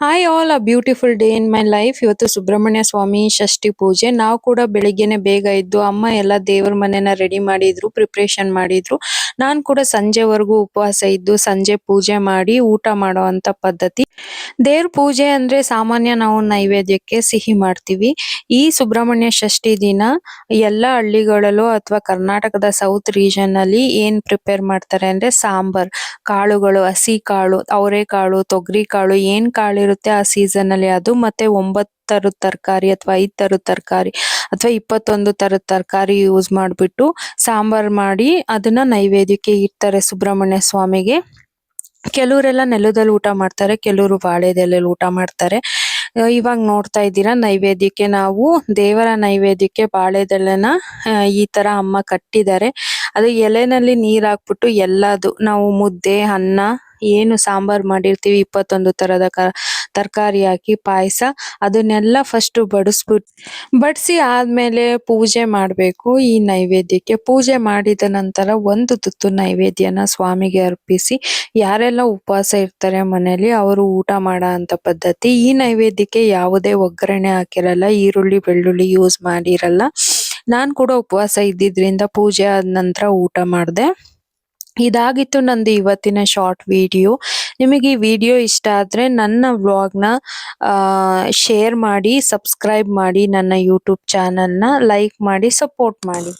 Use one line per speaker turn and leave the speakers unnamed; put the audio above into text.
Hi all a beautiful day in my life ಇವತ್ತು ಸುಬ್ರಹ್ಮಣ್ಯ ಸ್ವಾಮಿ ಷಷ್ಠಿ ಪೂಜೆ. ನಾವು ಕೂಡ ಬೆಳಿಗ್ಗೆನೆ ಬೇಗ ಇದ್ದು ಅಮ್ಮ ಎಲ್ಲ ದೇವ್ರ ಮನೆನ ರೆಡಿ ಮಾಡಿದ್ರು ಪ್ರಿಪ್ರೇಷನ್ ಮಾಡಿದ್ರು. ನಾನ್ ಕೂಡ ಸಂಜೆವರೆಗೂ ಉಪವಾಸ ಇದ್ದು ಸಂಜೆ ಪೂಜೆ ಮಾಡಿ ಊಟ ಮಾಡುವಂತ ಪದ್ಧತಿ. ದೇವ್ರ ಪೂಜೆ ಅಂದ್ರೆ ಸಾಮಾನ್ಯ ನಾವು ನೈವೇದ್ಯಕ್ಕೆ ಸಿಹಿ ಮಾಡ್ತೀವಿ. ಈ ಸುಬ್ರಹ್ಮಣ್ಯ ಷಷ್ಠಿ ದಿನ ಎಲ್ಲ ಹಳ್ಳಿಗಳಲ್ಲೂ ಅಥವಾ ಕರ್ನಾಟಕದ ಸೌತ್ ರೀಜನ್ ಅಲ್ಲಿ ಏನ್ ಪ್ರಿಪೇರ್ ಮಾಡ್ತಾರೆ ಅಂದ್ರೆ ಸಾಂಬಾರ್, ಕಾಳುಗಳು, ಹಸಿ ಕಾಳು, ಅವರೆಕಾಳು ತೊಗರಿ ಕಾಳು ಏನ್ ಕಾಳಿರುತ್ತೆ ಆ ಸೀಸನ್ ಅಲ್ಲಿ ಅದು. ಮತ್ತೆ ಒಂಬತ್ತು ತರದ ತರಕಾರಿ ಅಥವಾ ಐದ್ ತರದ ತರಕಾರಿ ಅಥವಾ ಇಪ್ಪತ್ತೊಂದು ತರದ ತರಕಾರಿ ಯೂಸ್ ಮಾಡ್ಬಿಟ್ಟು ಸಾಂಬಾರ್ ಮಾಡಿ ಅದನ್ನ ನೈವೇದ್ಯಕ್ಕೆ ಇಡ್ತಾರೆ ಸುಬ್ರಹ್ಮಣ್ಯ ಸ್ವಾಮಿಗೆ. ಕೆಲವರೆಲ್ಲ ನೆಲದಲ್ಲಿ ಊಟ ಮಾಡ್ತಾರೆ, ಕೆಲವರು ಬಾಳೆದೆಲೆಯಲ್ಲಿ ಊಟ ಮಾಡ್ತಾರೆ. ಇವಾಗ ನೋಡ್ತಾ ಇದ್ದೀರಾ, ನೈವೇದ್ಯಕ್ಕೆ ನಾವು ದೇವರ ನೈವೇದ್ಯಕ್ಕೆ ಬಾಳೆದೆಲೆನ ಈ ತರ ಅಮ್ಮ ಕಟ್ಟಿದ್ದಾರೆ. ಅದು ಎಲೆನಲ್ಲಿ ನೀರ್ ಹಾಕ್ಬಿಟ್ಟು ಎಲ್ಲದು, ನಾವು ಮುದ್ದೆ, ಅನ್ನ ಏನು ಸಾಂಬಾರ್ ಮಾಡಿರ್ತೀವಿ? ಇಪ್ಪತ್ತೊಂದು ತರದ ತರಕಾರಿ ಹಾಕಿ ಪಾಯಸ. ಅದನ್ನೆಲ್ಲ ಫಸ್ಟ್ ಬಡಿಸ್ಬಿಟ್, ಬಡಿಸಿ ಆದ್ಮೇಲೆ ಪೂಜೆ ಮಾಡಬೇಕು ಈ ನೈವೇದ್ಯಕ್ಕೆ. ಪೂಜೆ ಮಾಡಿದ ನಂತರ ಒಂದು ತುತ್ತು ನೈವೇದ್ಯನ ಸ್ವಾಮಿಗೆ ಅರ್ಪಿಸಿ, ಯಾರೆಲ್ಲ ಉಪವಾಸ ಇರ್ತಾರೆ ಮನೆಯಲ್ಲಿ ಅವರು ಊಟ ಮಾಡೋ ಅಂತ ಪದ್ಧತಿ. ಈ ನೈವೇದ್ಯಕ್ಕೆ ಯಾವುದೇ ಒಗ್ಗರಣೆ ಹಾಕಿರಲ್ಲ, ಈರುಳ್ಳಿ, ಬೆಳ್ಳುಳ್ಳಿ ಯೂಸ್ ಮಾಡಿರಲ್ಲ. ನಾನು ಕೂಡ ಉಪವಾಸ ಇದ್ದಿದ್ರಿಂದ ಪೂಜೆ ಆದ ನಂತರ ಊಟ ಮಾಡ್ದೆ. ಇದಾಗಿತ್ತು ನಂದು ಇವತ್ತಿನ ಶಾರ್ಟ್ ವಿಡಿಯೋ ನಿಮಗೆ ಈ ವಿಡಿಯೋ ಇಷ್ಟ ಆದ್ರೆ ನನ್ನ ವ್ಲಾಗ್ನ ಶೇರ್ ಮಾಡಿ ಸಬ್ಸ್ಕ್ರೈಬ್ ಮಾಡಿ, ನನ್ನ ಯೂಟ್ಯೂಬ್ ಚಾನಲ್ನ ಲೈಕ್ ಮಾಡಿ ಸಪೋರ್ಟ್ ಮಾಡಿ.